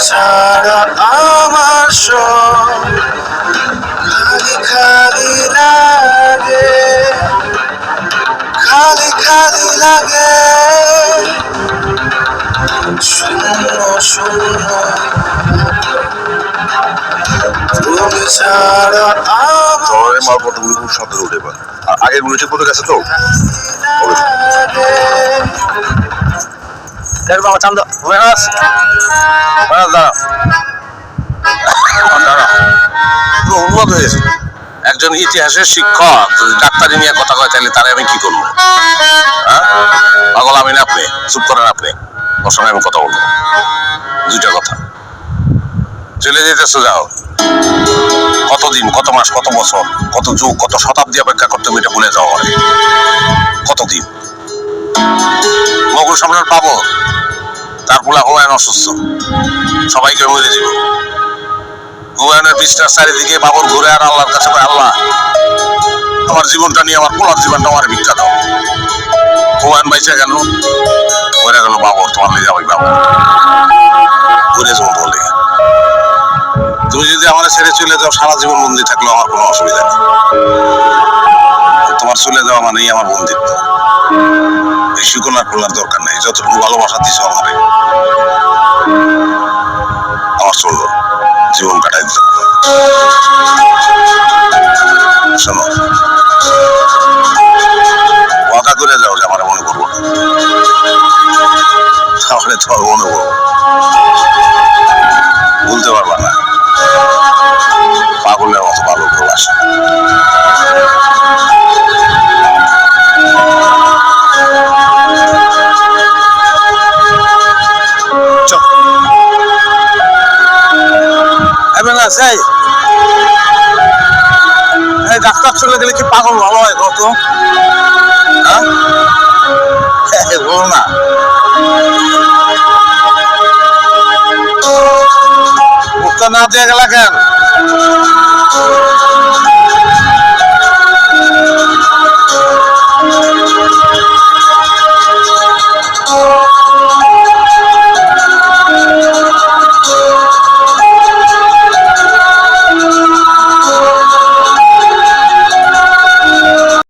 ছাড়া আমার খালি খালি লাগে খালি খালি লাগে। শূন্য শূন্য তুমি ছাড়া আমার মালপত্রগুলো খুব শব্দ উঠে পারে আর আগেরগুলো ঠিক মতো গেছে তো? দেখ বাবা চান্দ উন্নত হয়েছে। একজন ইতিহাসের শিক্ষক, যদি ডাক্তারি নিয়ে কথা কয়, তাহলে তারে আমি কি করব? হ্যাঁ? পাগল আমি না আপনি? চুপ করেন আপনি। ওর সঙ্গে আমি কথা বলব। দুইটা কথা। চলে যেতেছো, যাও। কতদিন, কত মাস, কত বছর, কত যুগ, কত শতাব্দী অপেক্ষা করতে তুমি এটা ভুলে যাওয়া কতদিন? মগুর সম্রাট পাবো। তার পোলা হুমায়ুন অসুস্থ। সবাইকে মরে যাব হুমায়ুনের পৃষ্ঠার চারিদিকে বাবর ঘুরে আর আল্লাহর কাছে আল্লাহ, আমার জীবনটা নিয়ে আমার পোলার জীবনটা আমার দাও। হুমায়ুন বাইচা গেল। মরে গেল, বাবর, তোমার নিয়ে যাব বাবর। ঘুরে যাব বলে তুমি যদি আমার ছেড়ে চলে যাও, সারা জীবন বন্দি থাকলেও আমার কোনো অসুবিধা নেই। তোমার চলে যাওয়া মানেই আমার বন্দিত্ব এই সুকনার খোলার দরকার নেই। যতটুকু ভালোবাসা দিছো আমারে, আমার চলল। জীবন কাটাই দিতে। শোনো কথা করে যাও যে আমার মনে করব না। তাহলে তোমার মনে করব বলতে পারবা না। এই। ডাক্তার চলে গেলে কি পাগল ভালো হয় কত?